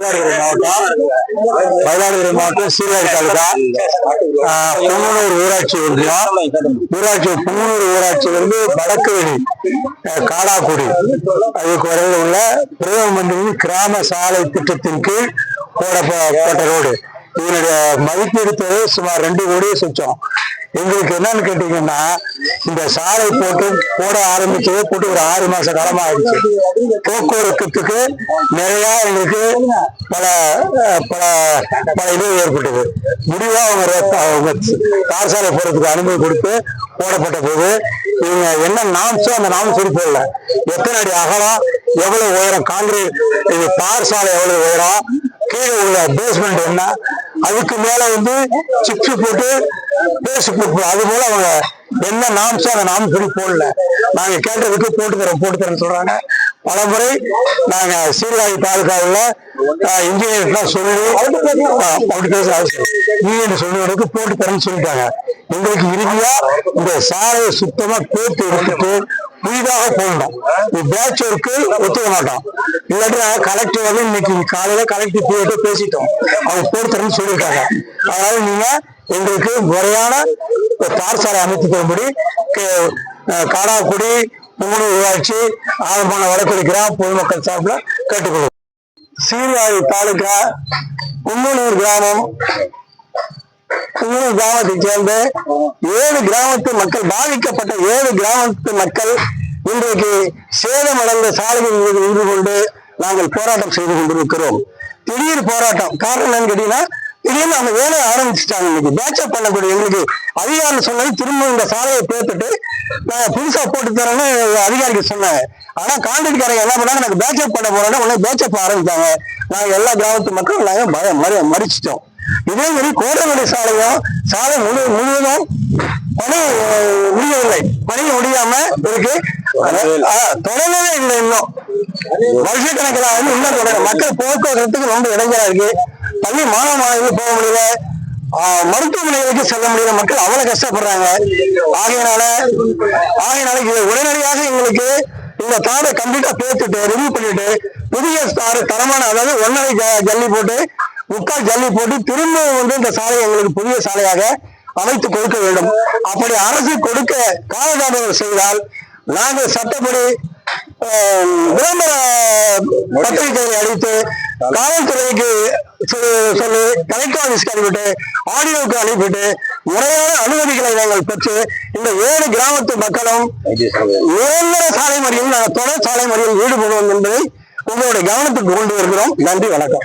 மயிலாடுதுறை மாவட்டம் மயிலாடுதுறை மாவட்டம் சீர்காழி தாலுகா. புங்கனூர் ஊராட்சி ஒன்றியம். ஊராட்சி புங்கனூர் ஊராட்சி வந்து வடக்கு வெளி காடாக்குடி அதுக்கு வரையில் உள்ள பிரதம மந்திரியின் கிராம சாலை திட்டத்தின் கீழ் போடப்பட்ட ரோடு. இதனுடைய மதிப்பீடு தொகை சுமார் ரெண்டு கோடியே சுச்சம். எங்களுக்கு என்னன்னு கேட்டீங்கன்னா இந்த சாலை போட்டு போட ஆரம்பிச்சதே போட்டு ஒரு ஆறு மாச காலமா ஆயிடுச்சு போக்குவரத்துக்கு நிறைய எங்களுக்கு பல பல பல இது ஏற்பட்டது. முடிவா அவங்க அவங்க கார் சாலை போறதுக்கு அனுமதி கொடுத்து போடப்பட்ட போது இவங்க என்ன நாம்ஸோ அந்த நாம்ஸ் சொல்லி போடல எத்தனை அடி அகலம் எவ்வளவு உயரம் காங்கிரீட் இது தார் சாலை எவ்வளவு உயரம் கீழே உள்ள பேஸ்மெண்ட் என்ன அதுக்கு மேல வந்து சிப்ஸ் போட்டு பேஸ் போட்டு அது போல அவங்க என்ன நாம்ஸோ அந்த நாம் சொல்லி போடல. நாங்க கேட்டதுக்கு போட்டு தரோம் போட்டு தரேன்னு சொல்றாங்க. பல முறை நாங்க சீர்காழி தாலுகாவில் இன்ஜினியர்லாம் சொல்லி இன்ஜினியர் சொல்லுவதற்கு போட்டு தரேன்னு சொல்லிட்டாங்க. எங்களுக்கு இறுதியா இந்த சாலையை சுத்தமா பேத்து எடுத்துட்டு புதிதாக போடணும் இது பேட்ச் ஒர்க்கு ஒத்துக்க மாட்டோம். இல்லாட்டி கலெக்டர் வந்து இன்னைக்கு காலையில கலெக்டர் போயிட்டு பேசிட்டோம். அவங்க போட்டு தரேன்னு சொல்லியிருக்காங்க. அதனால நீங்க எங்களுக்கு முறையான ஒரு தார் அமைத்து தரும்படி காடாக்குடி மூணு ஊராட்சி ஆழமான வடக்குடி கிராம பொதுமக்கள் சார்பில் கேட்டுக்கொள்வோம். சீர்காழி தாலுகா குன்னூர் கிராமம். குன்னூர் கிராமத்தை சேர்ந்த ஏழு கிராமத்து மக்கள் பாதிக்கப்பட்ட ஏழு கிராமத்து மக்கள் இன்றைக்கு சேதமடைந்த சாலைகள் மீது நின்று கொண்டு நாங்கள் போராட்டம் செய்து கொண்டிருக்கிறோம். திடீர் போராட்டம். காரணம் என்னன்னு கேட்டீங்கன்னா திடீர்னு அவங்க வேலையை ஆரம்பிச்சுட்டாங்க இன்னைக்கு. பேச்சப் பண்ணக்கூடிய எங்களுக்கு அதிகாரம் சொன்னது திரும்ப இந்த சாலையை பேத்துட்டு நான் புதுசா போட்டு தரேன்னு அதிகாரிக்கு சொன்னாங்க. ஆனா கான்ட்ராக்ட்காரங்க என்ன பண்ணாங்க? நாங்க பேச்சப் பண்ண போறோம்னா உடனே பேச்சப் ஆரம்பித்தாங்க நாங்க எல்லா கிராமத்து மக்களும் நாங்க பய- மறி- மறிச்சிட்டோம். இதே மாதிரி கோடமலை சாலையும் சாலை முழு முழுவதும் பணி முடியவில்லை. பணி முடியாம இருக்கு. தொடரவே இல்லை இன்னும். வருஷக்கணக்கில் வந்து இன்னும் தொடர மக்கள் போக்குவரத்துக்கு ரொம்ப இடைஞ்சலா இருக்கு. பள்ளி மாணவ மாணவிகள் போக முடியல. மருத்துவமனைகளுக்கு செல்ல முடியல. மக்கள் அவ்வளவு கஷ்டப்படுறாங்க. ஆகையினால ஆகையினால இது உடனடியாக எங்களுக்கு இந்த தாரை கம்ப்ளீட்டா பேத்துட்டு ரிமூவ் பண்ணிட்டு புதிய தாறு தரமான அதாவது ஒன்னரை ஜல்லி போட்டு முக்கால் ஜல்லி போட்டு திரும்ப வந்து இந்த சாலை எங்களுக்கு புதிய சாலையாக அமைத்து கொடுக்க வேண்டும். அப்படி அரசு கொடுக்க காலதாமதம் செய்தால் நாங்கள் சட்டப்படி விளம்பர பத்திரிகைகளை அளித்து காவல்துறைக்கு சொல்லி- சொல்லி கலெக்டர் ஆபீஸ்க்கு அனுப்பிட்டு ஆடியோக்கு அனுப்பிட்டு முறையான அனுமதிகளை நாங்கள் பெற்று இந்த ஏழு கிராமத்து மக்களும் நிரந்தர சாலை மறியல் நாங்கள் தொடர் சாலை மறியல் ஈடுபடுவோம் என்பதை உங்களுடைய கவனத்துக்கு கொண்டு வருகிறோம். நன்றி வணக்கம்.